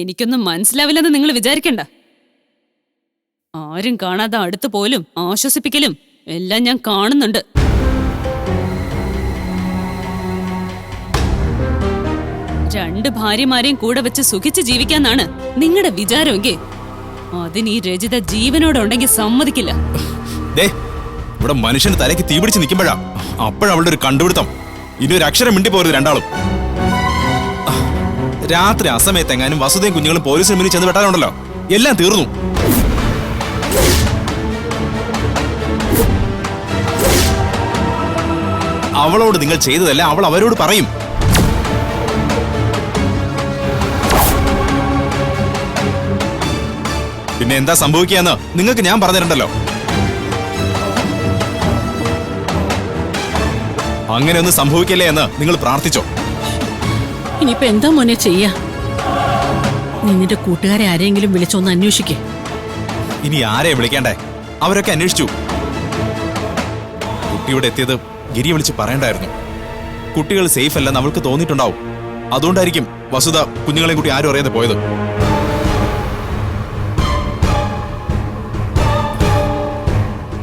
എനിക്കൊന്നും മനസ്സിലാവില്ലെന്ന് നിങ്ങൾ വിചാരിക്കണ്ട. ആരും കാണാതെ അടുത്ത് പോലും ആശ്വസിപ്പിക്കലും എല്ലാം ഞാൻ കാണുന്നുണ്ട്. രണ്ട് ഭാര്യമാരെയും കൂടെ വെച്ച് സുഖിച്ച് ജീവിക്കാന്നാണ് നിങ്ങളുടെ വിചാരമെങ്കിൽ. അതിന് ഈ രചിത ജീവനോടെ ഉണ്ടെങ്കിൽ സമ്മതിക്കില്ല. ഇവിടെ മനുഷ്യന് തലയ്ക്ക് തീപിടിച്ച് നിൽക്കുമ്പോഴാ. അപ്പോഴവളുടെ ഒരു കണ്ടുപിടുത്തം. ഇനി ഒരു അക്ഷരം മിണ്ടി പോരുത് രണ്ടാളും. രാത്രി അസമയത്ത് എങ്ങാനും വസുതയും കുഞ്ഞുങ്ങളും പോലീസിന് മുന്നിൽ ചെന്ന് വെട്ടാനുണ്ടല്ലോ. എല്ലാം തീർന്നു. അവളോട് നിങ്ങൾ ചെയ്തതല്ല അവൾ അവരോട് പറയും. പിന്നെ എന്താ സംഭവിക്കുകയെന്ന് നിങ്ങൾക്ക് ഞാൻ പറഞ്ഞിട്ടുണ്ടല്ലോ. അങ്ങനെ ഒന്നും സംഭവിക്കല്ലേ എന്ന് നിങ്ങൾ പ്രാർത്ഥിച്ചോ? ഇനിയിപ്പോ എന്താ മോനെ ചെയ്യാ? നിന്റെ കൂട്ടുകാരെ ആരെങ്കിലും വിളിച്ചൊന്ന് അന്വേഷിക്കേ. ഇനി ആരെ വിളിക്കണ്ടേ? അവരൊക്കെ അന്വേഷിച്ചു. കുട്ടിയോട് എത്തിയത് ഗിരി വിളിച്ച് പറയണ്ടായിരുന്നു. കുട്ടികൾ സേഫ് അല്ലെന്ന് അവൾക്ക് തോന്നിയിട്ടുണ്ടാവും. അതുകൊണ്ടായിരിക്കും വസുത കുഞ്ഞുങ്ങളെയും കൂടി ആരും അറിയാതെ പോയത്.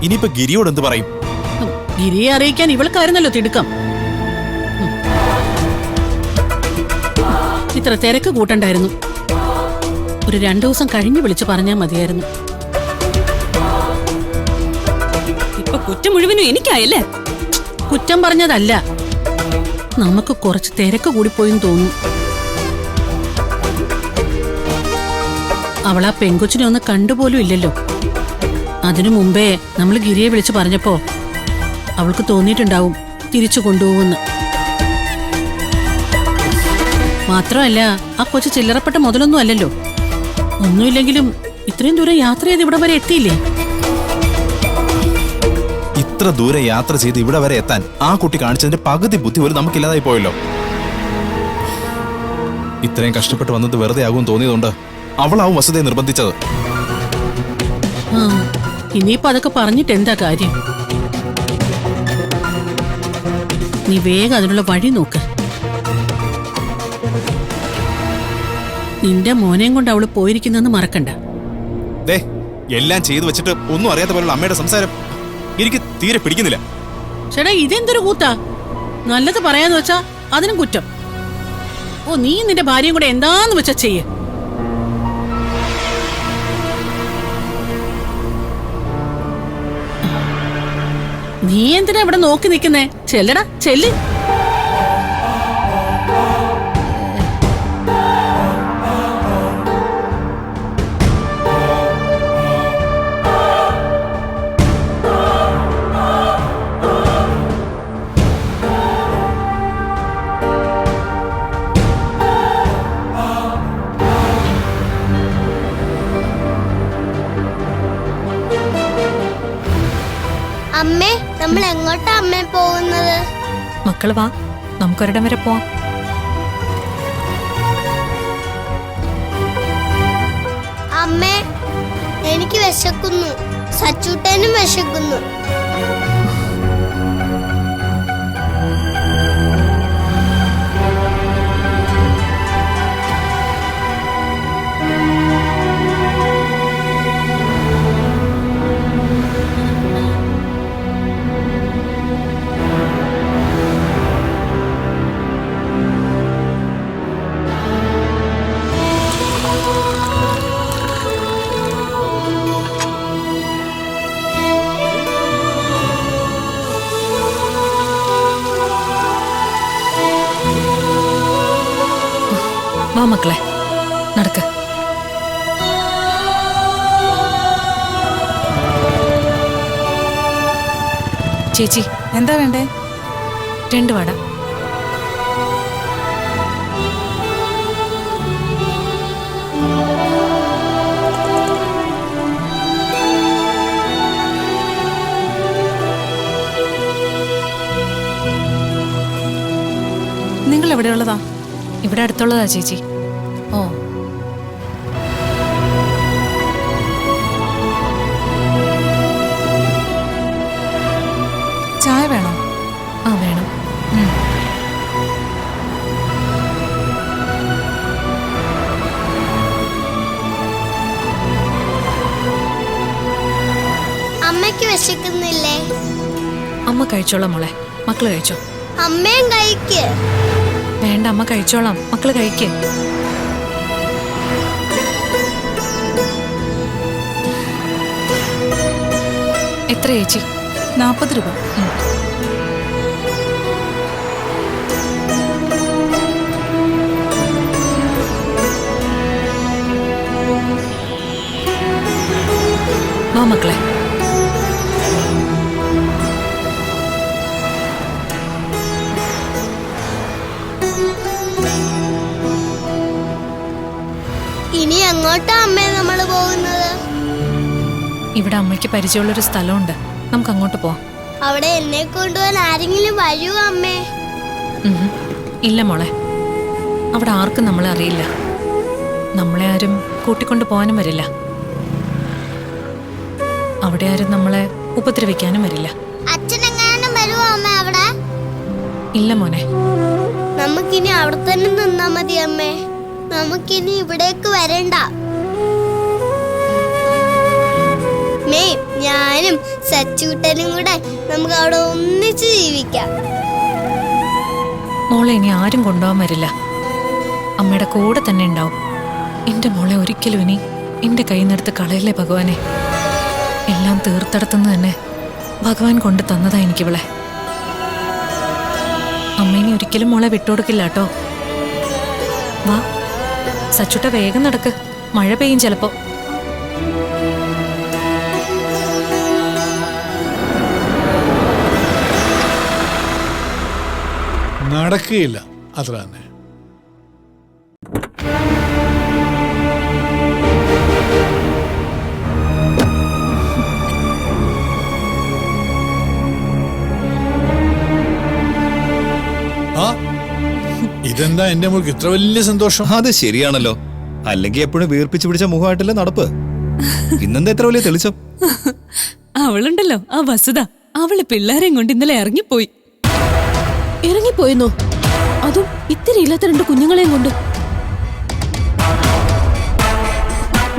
ഇനിയിപ്പോ ഗിരിയോട് എന്ത് പറയും? ഗിരിയെ അറിയിക്കാൻ ഇവൾക്കായിരുന്നല്ലോ തിടുക്കം. ഇത്ര തിരക്ക് കൂട്ടണ്ടായിരുന്നു. ഒരു രണ്ടു ദിവസം കഴിഞ്ഞ് വിളിച്ചു പറഞ്ഞാൽ മതിയായിരുന്നു. ഇപ്പൊ കുറ്റം മുഴുവനും എനിക്കായല്ലേ? കുറ്റം പറഞ്ഞതല്ല. നമുക്ക് കുറച്ച് തിരക്ക് കൂടിപ്പോയെന്ന് തോന്നുന്നു. അവൾ ആ പെങ്കൊച്ചിനെ ഒന്ന് കണ്ടുപോലും ഇല്ലല്ലോ. അതിനു മുമ്പേ നമ്മൾ ഗിരിയെ വിളിച്ചു പറഞ്ഞപ്പോ അവൾക്ക് തോന്നിയിട്ടുണ്ടാവും തിരിച്ചു കൊണ്ടുപോകുമെന്ന് മാത്രമല്ല ആ കൊച്ചു ചില്ലറപ്പെട്ട മുതലൊന്നും അല്ലല്ലോ. ഒന്നുമില്ലെങ്കിലും ഇത്രയും ദൂരം യാത്ര ചെയ്ത് ഇവിടെ വരെ എത്തിയില്ലേ? ഇത്ര ദൂരെ യാത്ര ചെയ്ത് ഇവിടെ വരെ എത്താൻ ആ കുട്ടി കാണിച്ചതിന്റെ പകുതി ബുദ്ധി പോലും നമുക്കില്ലാതായി പോയല്ലോ. ഇത്രയും കഷ്ടപ്പെട്ട് വന്നത് വെറുതെ ആകും തോന്നിയതുകൊണ്ട് അവളാവും വസതി നിർബന്ധിച്ചത്. ആ ഇനിയിപ്പോ അതൊക്കെ പറഞ്ഞിട്ട് എന്താ കാര്യം? നീ വേഗം അതിനുള്ള വഴി നോക്ക്. നിന്റെ മോനെയും കൊണ്ട് അവൾ പോയിരിക്കുന്നെന്ന് മറക്കണ്ട. ദേ എല്ലാം ചെയ്തു വെച്ചിട്ട് ഒന്നും അറിയാത്ത പോലുള്ള അമ്മയുടെ സംസാരം എനിക്ക് തീരെ പിടിക്കുന്നില്ല. ചേട്ടാ ഇതെന്തൊരു കൂത്താ? നല്ലത് പറയാന്ന് വെച്ചാ അതിനും കുറ്റം. ഓ നീ നിന്റെ ഭാര്യയും കൂടെ എന്താന്ന് വെച്ചാ ചെയ്യേ. നീ എന്തിനാ ഇവിടെ നോക്കി നിൽക്കുന്നേ? ചെല്ലടാ ചെല്ല്. മക്കൾ വാ നമുക്കൊരിടം വരെ പോവാം. അമ്മേ എനിക്ക് വിശക്കുന്നു. സച്ചൂട്ടനും വിശക്കുന്നു. ചേച്ചി. എന്താ വേണ്ടേ? രണ്ട് വട. നിങ്ങൾ എവിടെയുള്ളതാ ഇവിടെ അടുത്തുള്ളതാ ചേച്ചി. അമ്മയ്ക്ക് വിശക്കുന്നില്ലേ? അമ്മ കഴിച്ചോളാം മോളെ. മക്കൾ കഴിച്ചോ? അമ്മയും കഴിക്ക്. വേണ്ട അമ്മ കഴിച്ചോളാം. മക്കൾ കഴിക്ക്. എത്ര ചേച്ചി? നാപ്പത് രൂപ. വാ മക്കളെ. ഇനി എങ്ങോട്ടാ അമ്മേ നമ്മൾ പോകുന്നത്? ഇവിടെ അമ്മയ്ക്ക് പരിചയമുള്ളൊരു സ്ഥലമുണ്ട്. നമുക്ക് അങ്ങോട്ട് പോവാം. അവിടെ എന്നെ കൊണ്ടുപോകാൻ ആരെങ്കിലും വരൂ അമ്മേ? ഇല്ല മോളെ. അവിടെ ആർക്കും നമ്മളെ അറിയില്ല. നമ്മളെ ആരും കൂട്ടിക്കൊണ്ട് പോകാനും വരില്ല. അവിടെ ആരും നമ്മളെ ഉപദ്രവിക്കാനും വരില്ല. അച്ഛനെങ്ങാനും വരുമോ അമ്മ അവിടെ? ഇല്ല മോനെ. നമുക്കിനി അവിടെ തന്നെ നിന്നാ മതി അമ്മേ. നമുക്കിനി ഇവിടേക്ക് വരണ്ട. മേ ഞാനും സച്ചൂട്ടനും കൂടെ നമുക്ക് അവിടെ ഒന്നിച്ച് ജീവിക്കാം. മോളെ ഇനി ആരും കൊണ്ടുപോകാൻ വരില്ല. അമ്മയുടെ കൂടെ തന്നെ ഉണ്ടാവും. എന്റെ മോളെ ഒരിക്കലും ഇനി എന്റെ കയ്യിൽ നിന്നെടുത്ത് കളയല്ലേ ഭഗവാനെ? എല്ലാം തീർത്തടത്തുനിന്ന് തന്നെ ഭഗവാൻ കൊണ്ട് തന്നതാ എനിക്കിവളെ. അമ്മ ഇനി ഒരിക്കലും മോളെ വിട്ടുകൊടുക്കില്ല കേട്ടോ. വാ. സച്ചുട്ട വേഗം നടക്ക്. മഴ പെയ്യും ചിലപ്പോ. നടക്കുകയില്ല. അത്ര തന്നെ. ഇതെന്താ എന്റെ മോൾക്ക് ഇത്ര വലിയ സന്തോഷം? അത് ശരിയാണല്ലോ. അല്ലെങ്കിൽ എപ്പോഴും വീർപ്പിച്ചു പിടിച്ച മുഖമായിട്ടല്ലേ നടപ്പ്? ഇന്നെന്താ ഇത്ര വലിയ തെളിച്ചം? അവളുണ്ടല്ലോ ആ വസുത. അവൾ പിള്ളേരെയും കൊണ്ട് ഇന്നലെ ഇറങ്ങിപ്പോയി. ഇറങ്ങിപ്പോയെന്നോ? അതും ഇത്തിരി ഇല്ലാത്ത രണ്ട് കുഞ്ഞുങ്ങളെയും കൊണ്ട്.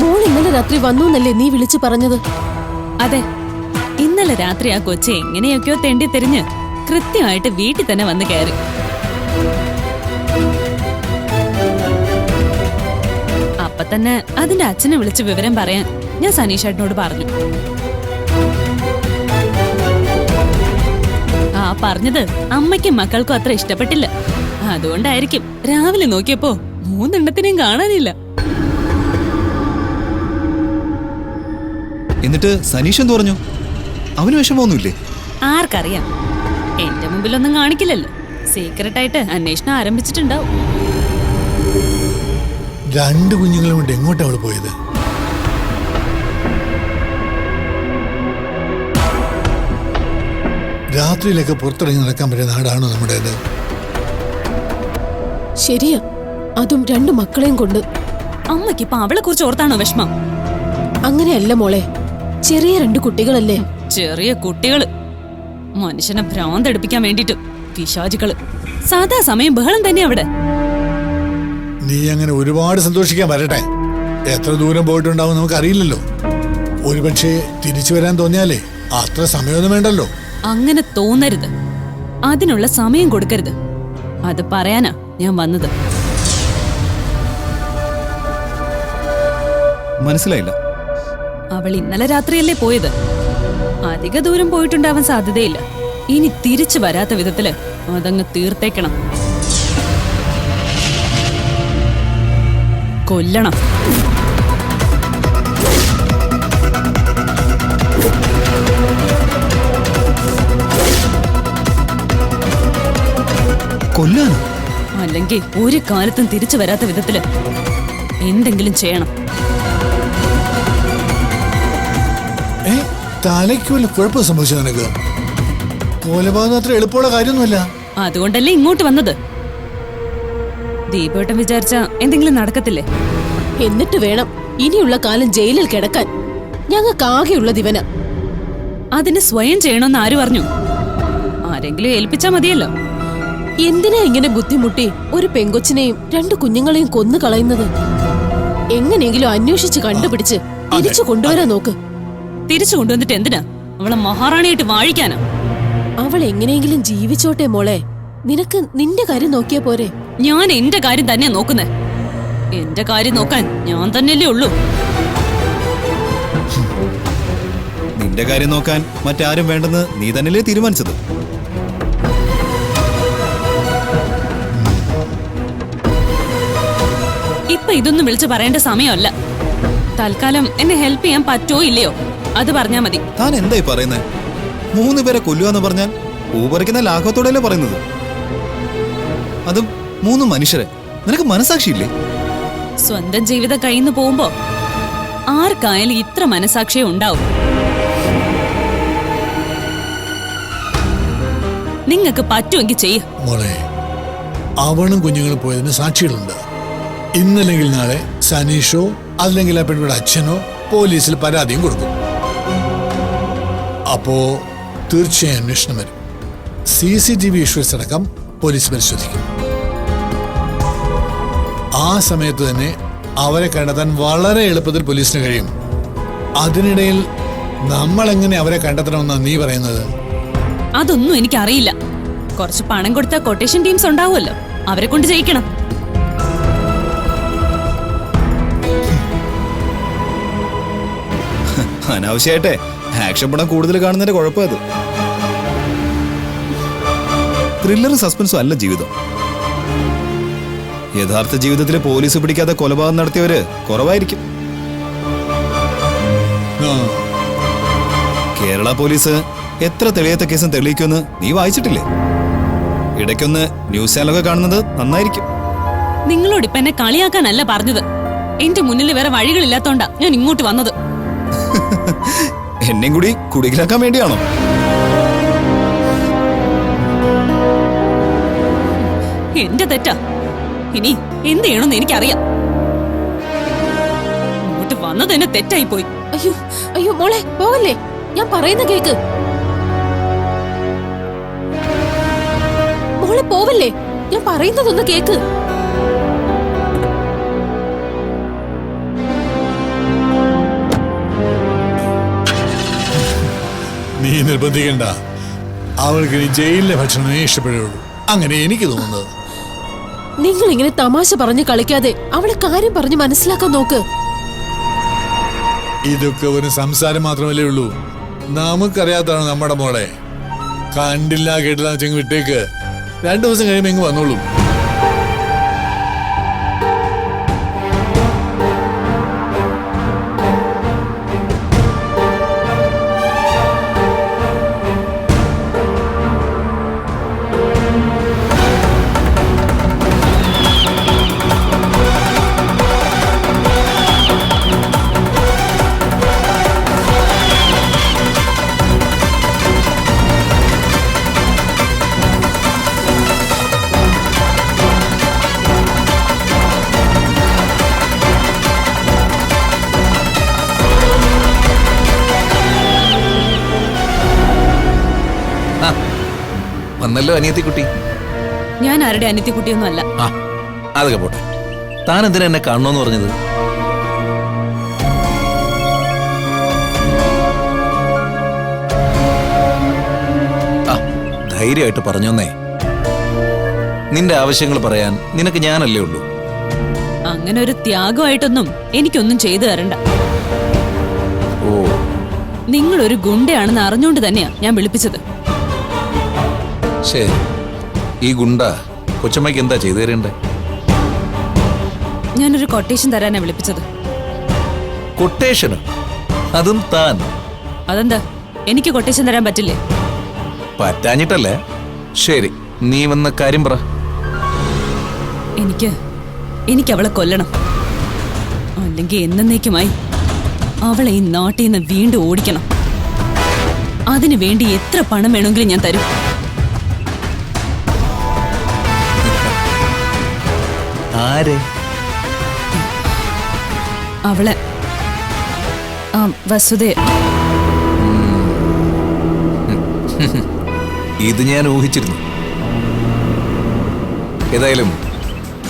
മോൾ ഇന്നലെ രാത്രി വന്നു എന്നല്ലേ നീ വിളിച്ചു പറഞ്ഞത്? അതെ ഇന്നലെ രാത്രി ആ കൊച്ചെ എങ്ങനെയൊക്കെയോ തെണ്ടി തെരിഞ്ഞ് കൃത്യമായിട്ട് വീട്ടിൽ തന്നെ വന്ന് കയറി. അപ്പൊ തന്നെ അതിന്റെ അച്ഛനെ വിളിച്ച് വിവരം പറയാൻ ഞാൻ സനീഷേട്ടനോട് പറഞ്ഞു. ആ പറഞ്ഞത് അമ്മയ്ക്കും മക്കൾക്കും അത്ര ഇഷ്ടപ്പെട്ടില്ല. അതുകൊണ്ടായിരിക്കും രാവിലെ നോക്കിയപ്പോ മൂന്നെണ്ണത്തിനെയും കാണാനില്ല. എന്നിട്ട് സനീഷ് എന്ത് പറഞ്ഞു? അവന് വിഷമമൊന്നുമില്ലേ? ആർക്കറിയാം. എന്റെ മുമ്പിലൊന്നും കാണിക്കില്ലല്ലോ. സീക്രട്ടായിട്ട് അന്വേഷണം ആരംഭിച്ചിട്ടുണ്ടാവും. രണ്ട് കുഞ്ഞുങ്ങളും കൊണ്ട് എങ്ങോട്ടാണ് അവൾ പോയത്? രാത്രിയിലൊക്കെ പുറത്തിറങ്ങി നടക്കാൻ പറ്റിയ നാടാണോ നമ്മുടേത്? ശരിയാ. അതും രണ്ട് മക്കളെയും കൊണ്ട്. അമ്മയ്ക്ക് ഇപ്പൊ അവളെ കുറിച്ച് ഓർത്താണോ വിഷമം? അങ്ങനെയല്ല മോളെ. ചെറിയ രണ്ട് കുട്ടികളല്ലേ? ചെറിയ കുട്ടികൾ. മനുഷ്യനെ ഭ്രാന്തടിപ്പിക്കാൻ വേണ്ടിട്ട് പിശാചുകൾ സാധാ സമയം ബഹളം തന്നെ അവിടെ. നീ അങ്ങനെ ഒരുപാട് സന്തോഷിക്കാൻ വരട്ടെ. എത്ര ദൂരം പോയിട്ടുണ്ടാവും നമുക്ക് അറിയില്ലല്ലോ ഒരുപക്ഷെ തിരിച്ചു വരാൻ തോന്നിയാലേ അത്ര സമയമൊന്നും വേണ്ടല്ലോ. അങ്ങനെ തോന്നരുത്. അതിനുള്ള സമയം കൊടുക്കരുത്. അത് പറയാനാ ഞാൻ വന്നത്. മനസ്സിലായില്ല. അവൾ ഇന്നലെ രാത്രിയല്ലേ പോയത്? അധിക ദൂരം പോയിട്ടുണ്ടാവാൻ സാധ്യതയില്ല. ഇനി തിരിച്ചു വരാത്ത വിധത്തിൽ അതങ്ങ് തീർത്തേക്കണം. കൊല്ലണം. കൊല്ലാനോ? അല്ലെങ്കിൽ ഒരു കാലത്തും തിരിച്ചു വരാത്ത വിധത്തിൽ എന്തെങ്കിലും ചെയ്യണം. തലയ്ക്ക് വല്ല കുഴപ്പം സംഭവിച്ചു നിനക്ക്? കൊലപാതകം അത്ര എളുപ്പമുള്ള കാര്യമൊന്നുമല്ല. അതുകൊണ്ടല്ലേ ഇങ്ങോട്ട് വന്നത്. ദീപേട്ടൻ വിചാരിച്ച എന്തെങ്കിലും നടക്കത്തില്ലേ? എന്നിട്ട് വേണം ഇനിയുള്ള കാലം ജയിലിൽ കിടക്കാൻ. ഞങ്ങൾക്ക് ആകെയുള്ളത് ഇവന. അതിന് സ്വയം ചെയ്യണമെന്ന് ആര് പറഞ്ഞു? ആരെങ്കിലും ഏൽപ്പിച്ചാ മതിയല്ലോ. എന്തിനാ ഇങ്ങനെ ബുദ്ധിമുട്ടി ഒരു പെങ്കൊച്ചിനെയും രണ്ട് കുഞ്ഞുങ്ങളെയും കൊന്നു കളയുന്നത്? എങ്ങനെയെങ്കിലും അന്വേഷിച്ച് കണ്ടുപിടിച്ച് തിരിച്ചു കൊണ്ടുവരാൻ നോക്ക്. തിരിച്ചു കൊണ്ടുവന്നിട്ട് എന്തിനാ? അവളെ മഹാറാണിയായിട്ട് വാഴിക്കാനാ? അവൾ എങ്ങനെയെങ്കിലും ജീവിച്ചോട്ടെ മോളെ. നിനക്ക് നിന്റെ കാര്യം നോക്കിയാ പോരെ. ഞാൻ എന്റെ കാര്യം തന്നെ നോക്കുന്നേ. എന്റെ കാര്യം നോക്കാൻ ഞാൻ തന്നെയല്ലേ ഉള്ളൂ. നിന്റെ കാര്യം നോക്കാൻ മറ്റാരും വേണ്ടെന്ന് നീ തന്നെയല്ലേ തീരുമാനിച്ചത്. ഇപ്പൊ ഇതൊന്നും വിളിച്ചു പറയേണ്ട സമയമല്ല. തൽക്കാലം എന്നെ ഹെൽപ്പ് ചെയ്യാൻ പറ്റോ ഇല്ലയോ? അത് പറഞ്ഞാ മതി. താൻ എന്തായി പറയുന്നത് മൂന്ന് പേരെ കൊല്ലുക എന്ന് പറഞ്ഞാൽ ഊപറിക്കുന്ന ലാഘവത്തോടെയല്ലേ പറയുന്നത്? അതും മൂന്ന് മനുഷ്യരെ. നിനക്ക് മനസാക്ഷിയില്ലേ സ്വന്തം ജീവിതം കയ്യിന്ന് പോകുമ്പോ ആർക്കായാലും ഇത്ര മനസാക്ഷിയെ ഉണ്ടാവും. നിങ്ങൾക്ക് പറ്റുമെങ്കിൽ ചെയ്യേ. മോളെ അവളും കുഞ്ഞുങ്ങളും പോയതിന് സാക്ഷികളുണ്ട്. ഇന്നല്ലെങ്കിൽ നാളെ സനീഷോ അല്ലെങ്കിൽ ആ പെൺകുട്ടിയുടെ അച്ഛനോ പോലീസിൽ പരാതിയും കൊടുക്കും. അപ്പോ തീർച്ചയായും അന്വേഷണം വരും. C C T V issues അടക്കം പോലീസ് പരിശോധിക്കും. ആ സമയത്ത് തന്നെ അവരെ കണ്ടെത്താൻ വളരെ എളുപ്പത്തിൽ പോലീസിന് കഴിയും. അതിനിടയിൽ നമ്മൾ എങ്ങനെ അവരെ കണ്ടെത്തണമെന്നാണ് നീ പറയുന്നത്? അതൊന്നും എനിക്കറിയില്ല. കുറച്ച് പണം കൊടുത്ത കൊട്ടേഷൻ ടീംസ് ഉണ്ടാവുമല്ലോ. അവരെ കൊണ്ട് ജയിക്കണം. അനാവശ്യമായിട്ടെ ആക്ഷൻ പണം കൂടുതൽ കാണുന്നതിന്റെ കുഴപ്പം അത്. ത്രില്ലറും സസ്പെൻസും അല്ല ജീവിതം. യഥാർത്ഥ ജീവിതത്തിൽ പോലീസ് പിടിക്കാതെ കൊലപാതകം നടത്തിയവര് കുറവായിരിക്കും. ആ. കേരള പോലീസ് എത്ര തെളിയാത്ത കേസും തെളിയിക്കുമെന്ന് നീ വായിച്ചിട്ടില്ലേ? ഇടയ്ക്കൊന്ന് ന്യൂസ് ചാനലൊക്കെ കാണുന്നത് നന്നായിരിക്കും. നിങ്ങളോട് ഇപ്പൊ എന്നെ കളിയാക്കാനല്ല പറഞ്ഞത്. എന്റെ മുന്നിൽ വേറെ വഴികളില്ലാത്തോണ്ടാ ഞാൻ ഇങ്ങോട്ട് വന്നത്. എന്നെയും കൂടി കുടികിലാക്കാൻ വേണ്ടിയാണോ? എന്റെ തെറ്റാ. ഇനി എന്ത് ചെയ്യണമെന്ന് എനിക്കറിയാം. ഇങ്ങോട്ട് വന്നത് തന്നെ തെറ്റായി പോയി അയ്യോ അയ്യോ മോളെ പോവല്ലേ? ഞാൻ പറയുന്ന കേക്ക്. മോളെ പോവല്ലേ? ഞാൻ പറയുന്നതൊന്ന് കേക്ക്. നീ നിർബന്ധിക്കണ്ട. അവൾക്ക് ഇനി ജയിലിലെ ഭക്ഷണമേ ഇഷ്ടപ്പെടുകയുള്ളൂ. അങ്ങനെ എനിക്ക് തോന്നുന്നത്. നിങ്ങൾ ഇങ്ങനെ തമാശ പറഞ്ഞ് കളിക്കാതെ അവളെ കാര്യം പറഞ്ഞ് മനസ്സിലാക്കാൻ നോക്ക്. ഇതൊക്കെ ഒരു സംസാരം മാത്രമല്ലേ ഉള്ളൂ. നമുക്കറിയാത്തതാണ് നമ്മുടെ മോളെ. കണ്ടില്ല കേട്ടില്ല ചെങ്ങ് വിട്ടേക്ക്. രണ്ടു ദിവസം കഴിയുമ്പോ ഇങ്ങ് വന്നോളൂ. വന്നല്ലോ അനിയത്തിക്കുട്ടി. ഞാൻ ആരുടെ അനിയത്തിക്കുട്ടിയൊന്നും അല്ല ആ അതൊക്കെ പോട്ടെ. താൻ എന്തിനാ എന്നെ കാണണമെന്ന് പറഞ്ഞത്? ആ ധൈര്യമായിട്ട് പറഞ്ഞോന്നേ. നിന്റെ ആവശ്യങ്ങൾ പറയാൻ നിനക്ക് ഞാനല്ലേ ഉള്ളൂ. അങ്ങനെ ഒരു ത്യാഗമായിട്ടൊന്നും എനിക്കൊന്നും ചെയ്തു തരണ്ട. ഓ. നിങ്ങൾ ഒരു ഗുണ്ടയാണെന്ന് അറിഞ്ഞുകൊണ്ട് തന്നെയാ ഞാൻ വിളിപ്പിച്ചത്. ശരി ഈ ഗുണ്ട കൊച്ചമ്മയ്ക്ക് എന്താ ചെയ്തു തരേണ്ടേ? ഞാനൊരു കൊട്ടേഷൻ തരാനാ വിളിപ്പിച്ചത്. കൊട്ടേഷന് അതും താൻ. അതെന്താ? എനിക്ക് കൊട്ടേഷൻ തരാൻ പറ്റില്ലേ? പറ്റാഞ്ഞിട്ടല്ലേ? ശരി നീ വന്ന കാര്യം പറ. എനിക്ക് എനിക്ക് അവളെ കൊല്ലണം. അല്ലെങ്കിൽ എന്നേക്കുമായി അവളെ ഈ നാട്ടിൽ നിന്ന് വീണ്ടും ഓടിക്കണം. അതിനു വേണ്ടി എത്ര പണം വേണമെങ്കിലും ഞാൻ തരും. ആരെ? അവളെ. ആ ഇത് ഞാൻ ഊഹിച്ചിരുന്നു. ഏതായാലും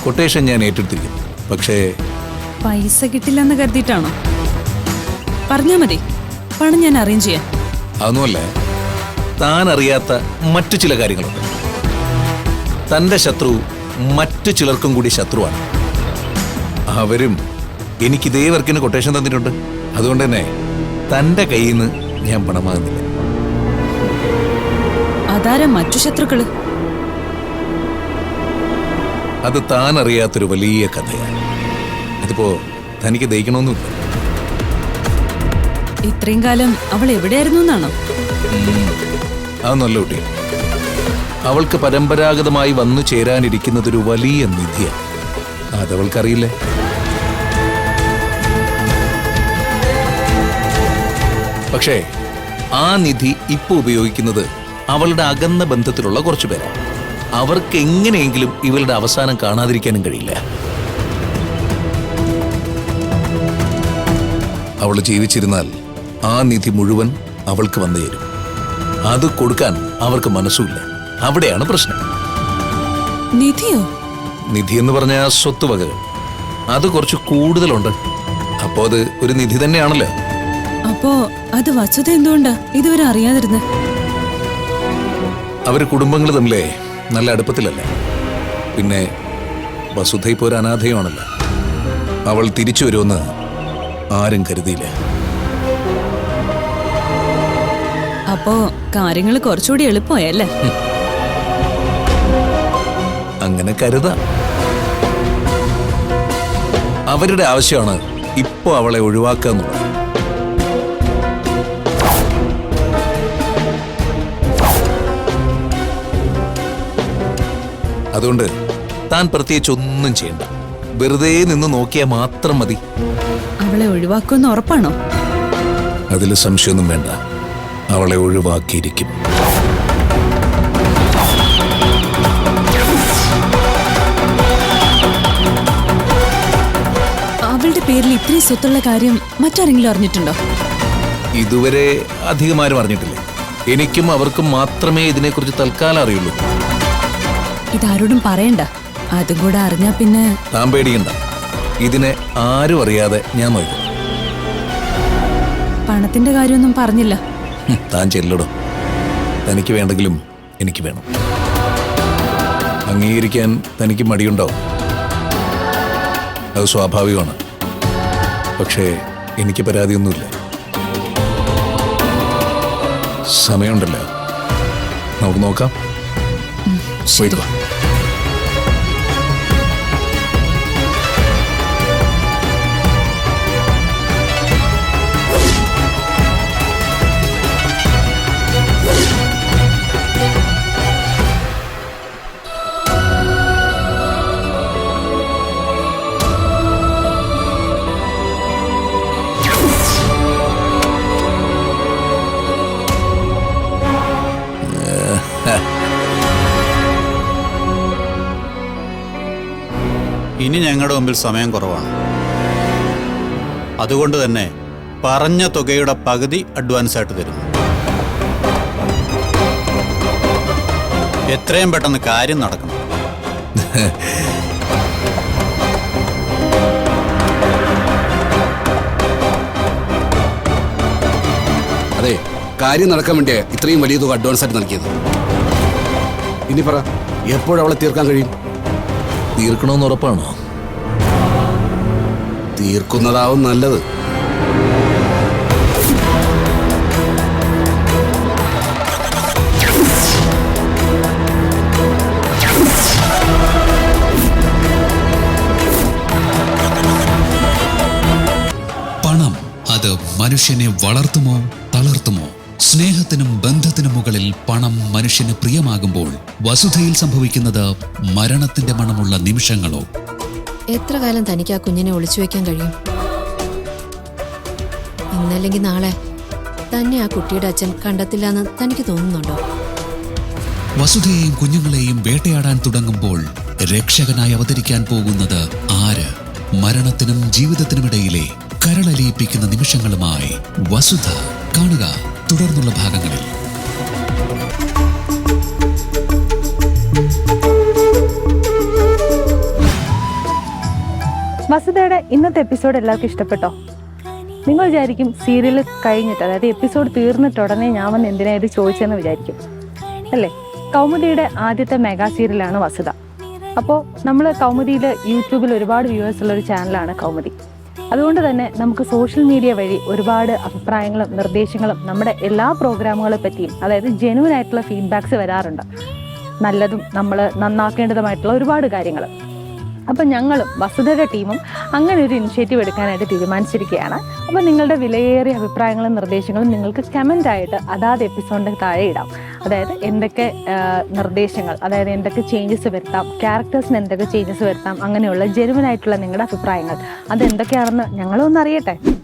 കൊട്ടേഷൻ ഞാൻ ഏറ്റെടുത്തിരിക്കും പക്ഷേ പൈസ കിട്ടില്ലെന്ന് കരുതിയിട്ടാണോ? പറഞ്ഞാ മതി. പണം ഞാൻ അറേഞ്ച് ചെയ്യാം. അതൊന്നുമല്ല. താൻ അറിയാത്ത മറ്റു ചില കാര്യങ്ങളുണ്ട്. തന്റെ ശത്രു മറ്റു ചിലർക്കും കൂടി ശത്രുവാണ്. അവരും എനിക്ക് ഇതേ വർക്കിന് കൊട്ടേഷൻ തന്നിട്ടുണ്ട്. അതുകൊണ്ട് തന്നെ തന്റെ കയ്യിൽ നിന്ന് ഞാൻ പണം വാങ്ങുന്നില്ല. അതാരാ മറ്റു ശത്രുക്കൾ? അത് താൻ അറിയാത്തൊരു വലിയ കഥയാണ്. അതിപ്പോ തനിക്ക് ദഹിക്കണമെന്നില്ല. ഇത്രയും കാലം അവൾ എവിടെയായിരുന്നു എന്നാണോ? അതൊന്നല്ല കുട്ടി അവൾക്ക് പരമ്പരാഗതമായി വന്നു ചേരാനിരിക്കുന്നതൊരു വലിയ നിധിയാണ് അതവൾക്കറിയില്ലേ? പക്ഷേ ആ നിധി ഇപ്പൊ ഉപയോഗിക്കുന്നത് അവളുടെ അകന്ന ബന്ധത്തിലുള്ള കുറച്ചു പേരാണ് അവർക്ക് എങ്ങനെയെങ്കിലും ഇവളുടെ അവസാനം കാണാതിരിക്കാനും കഴിയില്ല. അവൾ ജീവിച്ചിരുന്നാൽ ആ നിധി മുഴുവൻ അവൾക്ക് വന്നു തരും അത് കൊടുക്കാൻ അവർക്ക് മനസ്സുമില്ല. അവിടെയാണ് പ്രശ്നം. നിധിയോ? നിധി എന്ന് പറഞ്ഞ സ്വത്ത് വകകൾ അത് കുറച്ച് കൂടുതലുണ്ട്. അപ്പോ അത് ഒരു നിധി തന്നെയാണല്ലോ. അപ്പോ അത് വസ്തുത എന്തുകൊണ്ടാ? ഇതുവരെ അറിയാതിരുന്ന്. അവർ കുടുംബങ്ങൾ തമ്മിലേ നല്ല അടുപ്പത്തിലല്ലേ. പിന്നെ വസുധ ഇപ്പോൾ ഒരു അനാഥയുമാണല്ലോ. അവൾ തിരിച്ചു വരുമെന്ന് ആരും കരുതിയില്ല. അപ്പോ കാര്യങ്ങൾ കുറച്ചുകൂടി എളുപ്പമായല്ലേ? അങ്ങനെ കരുതാം. അവരുടെ ആവശ്യമാണ് ഇപ്പോ അവളെ ഒഴിവാക്കുക എന്നുള്ളത്. അതുകൊണ്ട് താൻ പ്രത്യേകിച്ച് ഒന്നും ചെയ്യണ്ട. വെറുതെ നിന്ന് നോക്കിയാൽ മാത്രം മതി. അവളെ ഒഴിവാക്കുമെന്ന് ഉറപ്പാണോ? അതിൽ സംശയമൊന്നും വേണ്ട. അവളെ ഒഴിവാക്കിയിരിക്കും. പേരിൽ ഇത്രയും സ്വത്തുള്ള കാര്യം മറ്റാരെങ്കിലും അറിഞ്ഞിട്ടുണ്ടോ? ഇതുവരെ അധികമാരും അറിഞ്ഞിട്ടില്ല. എനിക്കും അവർക്കും മാത്രമേ ഇതിനെക്കുറിച്ച് തൽക്കാലം അറിയുള്ളൂ. ഇതാരോടും പറയണ്ട. അതും കൂടെ അറിഞ്ഞാ പിന്നെ താൻ പേടിയണ്ട ഇതിനെ ആരും അറിയാതെ ഞാൻ നോക്കും പണത്തിന്റെ കാര്യമൊന്നും പറഞ്ഞില്ല. താൻ ചെല്ലടോ. തനിക്ക് വേണ്ടെങ്കിലും എനിക്ക് വേണം. അംഗീകരിക്കാൻ തനിക്ക് മടിയുണ്ടോ അത് സ്വാഭാവികമാണ്. പക്ഷേ എനിക്ക് പരാതിയൊന്നുമില്ല. സമയമുണ്ടല്ലോ. നമുക്ക് നോക്കാം. പോയിക്കോ. ഇനി ഞങ്ങളുടെ മുമ്പിൽ സമയം കുറവാണ്. അതുകൊണ്ട് തന്നെ പറഞ്ഞ തുകയുടെ പകുതി അഡ്വാൻസ് ആയിട്ട് തരുന്നു. എത്രയും പെട്ടെന്ന് കാര്യം നടക്കണം. അതെ കാര്യം നടക്കാൻ വേണ്ടിയാ ഇത്രയും വലിയ തുക അഡ്വാൻസ് ആയിട്ട് നൽകിയത്. ഇനി പറ എപ്പോഴവളെ തീർക്കാൻ കഴിയും? തീർക്കണമെന്ന് ഉറപ്പാണോ? തീർക്കുന്നതാവും നല്ലത്. പണം അത് മനുഷ്യനെ വളർത്തുമോ തളർത്തുമോ? സ്നേഹത്തിനും ബന്ധത്തിനും മുകളിൽ പണം മനുഷ്യന് പ്രിയമാകുമ്പോൾ വസുധയിൽ സംഭവിക്കുന്നത് മരണത്തിന്റെ മണമുള്ള നിമിഷങ്ങളോ എത്ര കാലം തനിക്ക് ആ കുഞ്ഞിനെ ഒളിച്ചു വെക്കാൻ കഴിയും? ഇന്നല്ലെങ്കിൽ നാളെ തന്നെ ആ കുട്ടിയുടെ അച്ഛൻ കണ്ടെത്തില്ല എന്ന് തനിക്ക് തോന്നുന്നുണ്ടോ? വസുധയെയും കുഞ്ഞുങ്ങളെയും വേട്ടയാടാൻ തുടങ്ങുമ്പോൾ രക്ഷകനായി അവതരിക്കാൻ പോകുന്നത് ആര്? മരണത്തിനും ജീവിതത്തിനുമിടയിലെ കരളലിയിപ്പിക്കുന്ന നിമിഷങ്ങളുമായി വസുധ കാണുക തുടർന്നുള്ള ഭാഗങ്ങളിൽ. വസുധയുടെ ഇന്നത്തെ എപ്പിസോഡ് എല്ലാവർക്കും ഇഷ്ടപ്പെട്ടോ? നിങ്ങൾ വിചാരിക്കും സീരിയൽ കഴിഞ്ഞിട്ട് അതായത് എപ്പിസോഡ് തീർന്നിട്ട് ഉടനെ ഞാൻ വന്ന് എന്തിനാ ഇത് വിചാരിക്കും. അല്ലേ? കൗമുദിയുടെ ആദ്യത്തെ മെഗാ സീരിയലാണ് വസുത അപ്പോൾ നമ്മൾ കൗമുദിയിൽ യൂട്യൂബിൽ ഒരുപാട് വ്യൂവേഴ്സ് ഉള്ള ഒരു ചാനലാണ് കൗമുദി. അതുകൊണ്ട് തന്നെ നമുക്ക് സോഷ്യൽ മീഡിയ വഴി ഒരുപാട് അഭിപ്രായങ്ങളും നിർദ്ദേശങ്ങളും നമ്മുടെ എല്ലാ പ്രോഗ്രാമുകളെ പറ്റിയും അതായത് ജെനുവൻ ആയിട്ടുള്ള ഫീഡ്ബാക്സ് വരാറുണ്ട്. നല്ലതും നമ്മൾ നന്നാക്കേണ്ടതുമായിട്ടുള്ള ഒരുപാട് കാര്യങ്ങൾ അപ്പം ഞങ്ങളും വസുധയുടെ ടീമും അങ്ങനെ ഒരു ഇനിഷ്യേറ്റീവ് എടുക്കാനായിട്ട് തീരുമാനിച്ചിരിക്കുകയാണ്. അപ്പം നിങ്ങളുടെ വിലയേറിയ അഭിപ്രായങ്ങളും നിർദ്ദേശങ്ങളും നിങ്ങൾക്ക് കമന്റ് ആയിട്ട് അതാത് എപ്പിസോഡിന്റെ താഴെ ഇടാം. അതായത് എന്തൊക്കെ നിർദ്ദേശങ്ങൾ അതായത് എന്തൊക്കെ ചേഞ്ചസ് വരുത്താം ക്യാരക്ടേഴ്സിന് എന്തൊക്കെ ചേഞ്ചസ് വരുത്താം അങ്ങനെയുള്ള ജെനുവനായിട്ടുള്ള നിങ്ങളുടെ അഭിപ്രായങ്ങൾ. അതെന്തൊക്കെയാണെന്ന് ഞങ്ങളും ഒന്ന് അറിയട്ടെ.